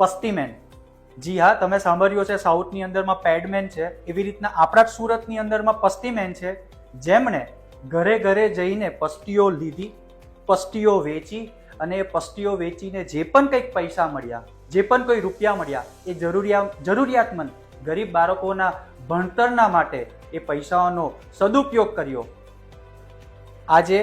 પસ્તીમેન જી હા, તમે સાંભળ્યું છે સાઉથની અંદરમાં પેડમેન છે. એવી રીતના આપણા જ સુરતની અંદરમાં પસ્તીમેન છે, જેમણે ઘરે ઘરે જઈને પસ્તીઓ લીધી, પસ્તીઓ વેચી અને એ પસ્તીઓ વેચીને જે પણ કંઈક પૈસા મળ્યા, જે પણ કોઈ રૂપિયા મળ્યા, એ જરૂરિયા, જરૂરિયાતમંદ ગરીબ બાળકોના ભણતરના માટે એ પૈસાઓનો સદુપયોગ કર્યો. આજે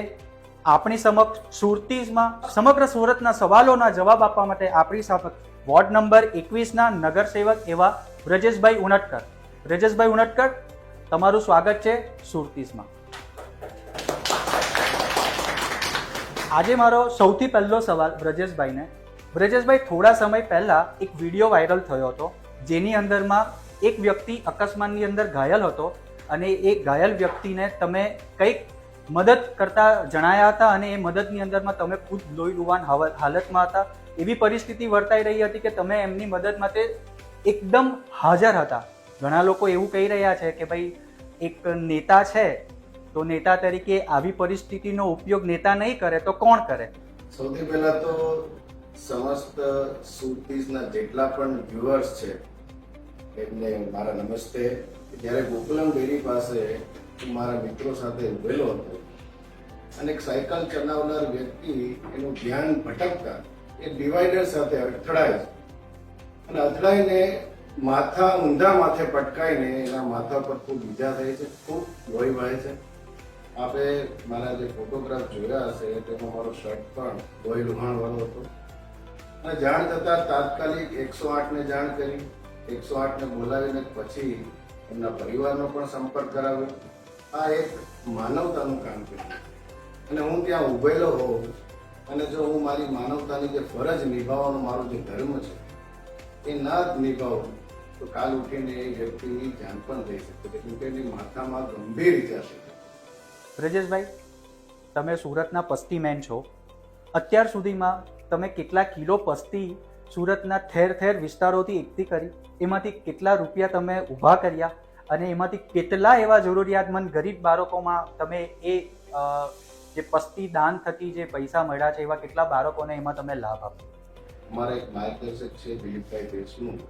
આપણી સમક્ષ સુરતીમાં, સમગ્ર સુરતના સવાલોના જવાબ આપવા માટે આપણી સમક્ષ વોર્ડ નંબર એકવીસના નગરસેવક એવા બ્રજેશભાઈ ઉનટકર. બ્રજેશભાઈ ઉનટકર, તમારું સ્વાગત છે સુરતીસમાં. આજે મારો સૌથી પહેલો સવાલ બ્રજેશભાઈને. બ્રજેશભાઈ, થોડા સમય પહેલાં એક વીડિયો વાયરલ થયો હતો, જેની અંદરમાં એક વ્યક્તિ અકસ્માતની અંદર ઘાયલ હતો અને એ ઘાયલ વ્યક્તિને તમે કંઈક મદદ કરતા જણાયા હતા અને એ મદદની અંદરમાં તમે ખુદ લોહી હાવ- હાલતમાં હતા. એવી પરિસ્થિતિ વર્તાઈ રહી હતી કે તમે એમની મદદ માટે એકદમ હાજર હતા. ઘણા લોકો એવું કહી રહ્યા છે કે ભાઈ, એક નેતા છે, તો નેતા તરીકે આવી પરિસ્થિતિનો ઉપયોગ નેતા નહીં કરે, તો કોણ કરે? સૌથી પહેલા તો સમસ્ત સુરતીસના જેટલા પણ વ્યુઅર્સ છે, એમને મારા નમસ્તે. જ્યારે ગોકુલમ ડેરી પાસે મારા મિત્રો સાથે ઉભેલો હતો, અને એક સાયકલ ચલાવનાર વ્યક્તિ એનું ધ્યાન ભટકતા એ ડિવાઈડર સાથે અથડાય છે. અને અથડાઈને માથા ઊંધા માથે પટકાઈને એના માથા પર ખૂબ ઈજા થઈ છે, ખૂબ લોહી વહે છે. આપે મારા જે ફોટોગ્રાફ જોયા હશે, તેમાં મારો શર્ટ પણ લોહી લુહાણવાળો હતો. અને જાણ થતાં તાત્કાલિક એકસો આઠને જાણ કરી. એકસો આઠને બોલાવીને પછી એમના પરિવારનો પણ સંપર્ક કરાવ્યો. આ એક માનવતાનું કામ કર્યું. અને હું ત્યાં ઉભેલો હોઉં અને જો હું મારી માનવતાની જે ફરજ નિભાવવાનો મારો જે ધર્મ છે, એ ના જ નિભાવું, તો કાલ ઉઠીને એ વ્યક્તિની જાન પણ થઈ શકે છે. કેમ કે એની માથામાં ગંભીર ઈજા છે. બ્રજેશભાઈ, તમે સુરતના પસ્તી મેન છો. અત્યાર સુધીમાં તમે કેટલા કિલો પસ્તી સુરતના ઠેર ઠેર વિસ્તારોથી એકઠી કરી, એમાંથી કેટલા રૂપિયા તમે ઊભા કર્યા અને એમાંથી કેટલા એવા જરૂરિયાતમંદ ગરીબ બાળકોમાં તમે એ જે પસ્તી દાન થકી જે પૈસા મળ્યા છે, એવા કેટલા બાળકોને એમાં તમે લાભ આપો? અમારા એક માર્ગદર્શક છે, દિલીપભાઈ દેશમુખ.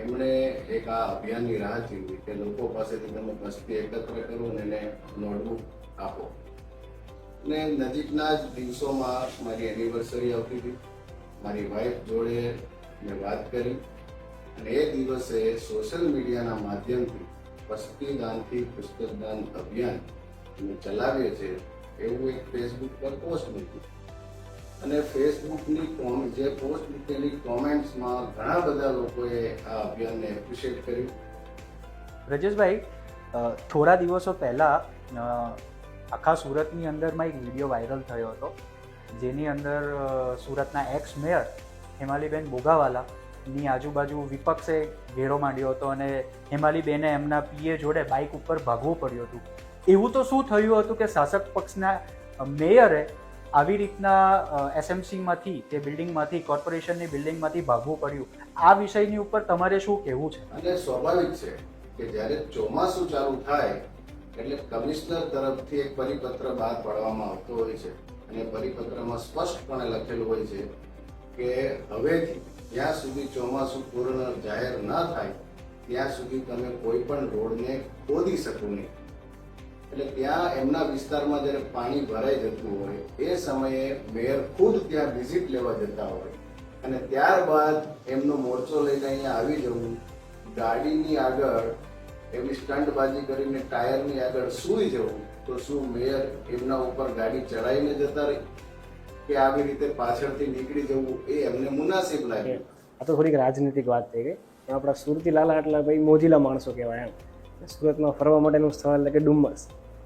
એમણે એક આ અભિયાનની રાહ ચીંધી કે લોકો પાસેથી તમે પસ્તી એકત્ર કરો અને એને નોટબુક આપો. ને નજીકના જ દિવસોમાં મારી એનિવર્સરી આવતી હતી. મારી વાઈફ જોડે મેં વાત કરી અને એ દિવસે સોશિયલ મીડિયાના માધ્યમથી વસ્તી દાનથી પુસ્તક દાન અભિયાન અમે ચલાવીએ છીએ. એવું એક ફેસબુક પર પોસ્ટ મૂકી અને ફેસબુકની જે પોસ્ટ મૂકેલી કોમેન્ટ્સમાં ઘણા બધા લોકોએ આ અભિયાનને એપ્રિશિએટ કર્યું. બ્રજેશભાઈ થોડા દિવસો પહેલાં આખા સુરતની અંદરમાં એક વીડિયો વાયરલ થયો હતો, જેની અંદર સુરતના એક્સ મેયર હેમાલીબેન બોગાવાલાની આજુબાજુ વિપક્ષે ઘેરો માંડ્યો હતો અને હેમાલીબેને એમના પીએ જોડે બાઇક ઉપર ભાગવું પડ્યું હતું. એવું તો શું થયું હતું કે શાસક પક્ષના મેયરે આવી રીતના એસએમસીમાંથી કે બિલ્ડિંગમાંથી, કોર્પોરેશનની બિલ્ડિંગમાંથી ભાગવું પડ્યું. આ વિષયની ઉપર તમારે શું કહેવું છે? અને સ્વાભાવિક છે કે જ્યારે ચોમાસું ચાલુ થાય, એટલે કમિશનર તરફથી એક પરિપત્ર બહાર પાડવામાં આવતો હોય છે. અને પરિપત્રમાં સ્પષ્ટપણે લખેલું હોય છે કે હવેથી જ્યાં સુધી ચોમાસું પૂર્ણ જાહેર ન થાય, ત્યાં સુધી તમે કોઈ પણ રોડને ખોદી શકો નહીં. એટલે ત્યાં એમના વિસ્તારમાં જ્યારે પાણી ભરાઈ જતું હોય, એ સમયે મેયર ખુદ ત્યાં વિઝિટ લેવા જતા હોય. અને ત્યારબાદ એમનો મોરચો લઈને અહીંયા આવી જવું, ગાડીની આગળ એવી સ્ટંટબાજી કરીને ટાયરની આગળ સૂઈ જવું, તો શું મેયર એમના ઉપર ગાડી ચડાવીને જતા રહી? કે આવી રીતે પાછળથી નીકળી જવું એ એમને મુનાસિબ લાગે. આ તો થોડીક રાજનીતિક વાત થઈ ગઈ. આપણા સુરતી લાલા એટલે ભાઈ મોજીલા માણસો કહેવાય એમ. સુરતમાં ફરવા માટેનું સ્થળ એટલે કે ડુમ્મસ.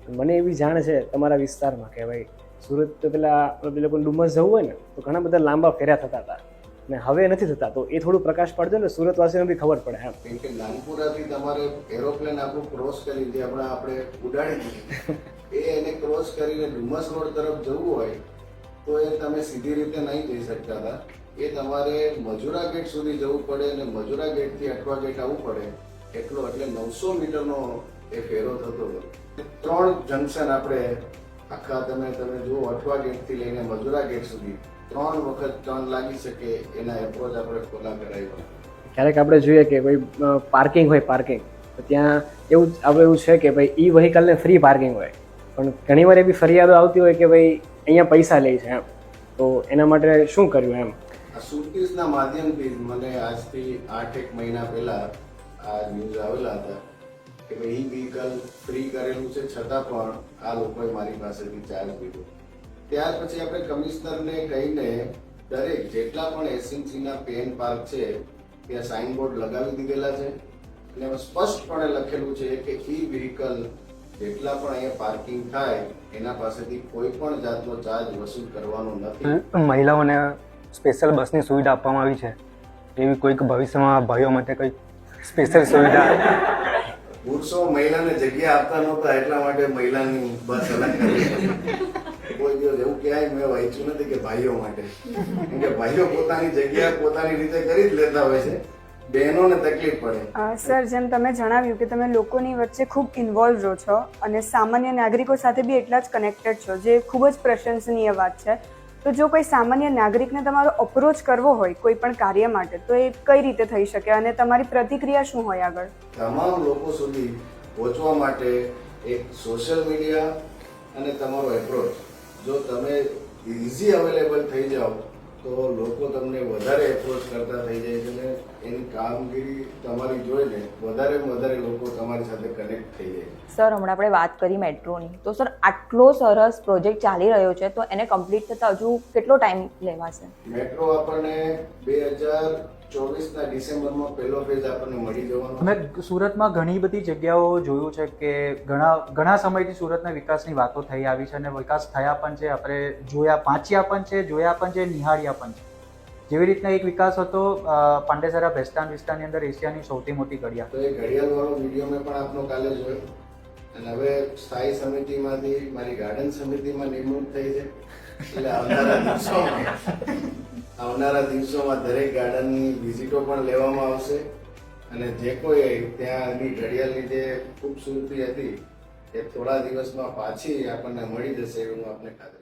મને એવી જાણ છે તમારા વિસ્તારમાં કે ભાઈ, સુરત તો પેલા આપણે લોકો ડુમસ જવું હોય ને, તો ઘણા બધા લાંબા ફેર્યા થતા હતા. ને હવે નથી થતા, તો એ થોડું પ્રકાશ પાડજો ને, સુરતવાસીઓને બી ખબર પડે એમ. કેમ કે નાનપુરાથી તમારે એરોપ્લેન આપણું ક્રોસ કરી જે હમણાં આપણે ઉડાડી એ એને ક્રોસ કરીને ડુમસ રોડ તરફ જવું હોય, તો એ તમે સીધી રીતે નહીં જઈ શકતા હતા. એ તમારે મજુરા ગેટ સુધી જવું પડે અને મજુરા ગેટથી અઠવા ગેટ આવવું પડે. એટલો એટલે નવસો મીટરનો એ ફેરો થતો હતો ત્રણ જંકશન આપણે આખા તમે તમે જુઓ અઠવા ગેટથી લઈને મજુરા ગેટ સુધી ત્રણ વખત ટર્ન લાગી શકે એના એપ્રોચ આપણે ખોલા કરાવ્યા ક્યારેક આપણે જોઈએ કે ભાઈ પાર્કિંગ હોય પાર્કિંગ તો ત્યાં એવું આપણે એવું છે કે ભાઈ ઈ વ્હીકલને ફ્રી પાર્કિંગ હોય. પણ ઘણીવાર એવી ફરિયાદો આવતી હોય કે ભાઈ અહીંયા પૈસા લે છે એમ. તો એના માટે શું કર્યું એમ? આ સુરતીસના માધ્યમથી મને આજથી આઠ એક મહિના પહેલા આ ન્યૂઝ આવેલા હતા. કે ભાઈ વ્હીકલ ફ્રી કરેલું છે, છતાં પણ આ લોકોએ મારી પાસેથી ચાર્જ લીધો. ત્યાર પછી આપણે કમિશનરને કહીને દરેક જેટલા પણ એસએમસીના પેન પાર્ક છે, ત્યાં સાઇનબોર્ડ લગાવી દીધેલા છે. અને સ્પષ્ટપણે લખેલું છે કે ઈ વ્હીકલ જેટલા પણ અહીંયા પાર્કિંગ થાય, એના પાસેથી કોઈ પણ જાતનો ચાર્જ વસૂલ કરવાનો નથી. મહિલાઓને સ્પેશિયલ બસની સુવિધા આપવામાં આવી છે. એવી કોઈક ભવિષ્યમાં ભાઈઓ માટે કંઈક સ્પેશિયલ સુવિધા પુરુષો મહિલાને જગ્યા આપતા નહોતા, એટલા માટે મહિલાની બસ અલગ કોઈ દિવસ એવું ક્યાંય મેં વાંચ્યું નથી કે ભાઈઓ માટે. કે ભાઈઓ પોતાની જગ્યા પોતાની રીતે કરી જ લેતા હોય છે. સર, જેમ તમે જણાવ્યું કે તમે લોકોની વચ્ચે ખૂબ ઇન્વોલ્વ રહો છો અને સામાન્ય નાગરિકો સાથે બી એટલા જ કનેક્ટેડ છો, જે ખૂબ જ પ્રશંસનીય વાત છે. તો જો કોઈ સામાન્ય નાગરિકને તમારો અપ્રોચ કરવો હોય કોઈ પણ કાર્ય માટે, તો એ કઈ રીતે થઈ શકે અને તમારી પ્રતિક્રિયા શું હોય આગળ? તમામ લોકો સુધી પહોંચવા માટે એક સોશિયલ મીડિયા અને તમારો એપ્રોચ જો તમે ઇઝી અવેલેબલ થઈ જાઓ તો લોકો તમને વધારે એપ્રોચ કરતા થઈ જાય છે અને એની કામગીરી તમારી જોઈને વધારે વધારે લોકો તમારી સાથે કનેક્ટ થઈ જાય સર હમણાં આપણે વાત કરી મેટ્રોની. તો સર આટલો સરસ પ્રોજેક્ટ ચાલી રહ્યો છે તો એને કમ્પ્લીટ થતાં હજુ કેટલો ટાઈમ લેવાશે? મેટ્રો આપણને બે હજાર ચોવીસના ડિસેમ્બરમાં પહેલો ફેઝ આપણને મળી જવાનો. અમે સુરતમાં ઘણી બધી જગ્યાઓ જોયું છે કે ઘણા ઘણા સમયથી સુરતના વિકાસની વાતો થઈ આવી છે અને વિકાસ થયા પણ છે. આપણે જોયા પાંચ્યા પણ છે જોયા પણ છે નિહાળ્યા પણ છે. જેવી રીતના એક વિકાસ હતો પાંડેસરા ભેસ્તાન વિસ્તારની અંદર એશિયાની સૌથી મોટી ઘડિયાળ. તો એ ઘડિયાળ વાળો વીડિયો મેં પણ આપનો કાલે જોયો. અને હવે સ્થાયી સમિતિમાંથી મારી ગાર્ડન સમિતિમાં નિમણૂક થઈ છે. એટલે આવનારા દિવસોમાં આવનારા દિવસોમાં દરેક ગાર્ડનની વિઝિટો પણ લેવામાં આવશે અને જે કોઈ ત્યાંની ઘડિયાળની જે ખૂબસૂરતી હતી એ થોડા દિવસમાં પાછી આપણને મળી જશે એવું આપણે ખાતરી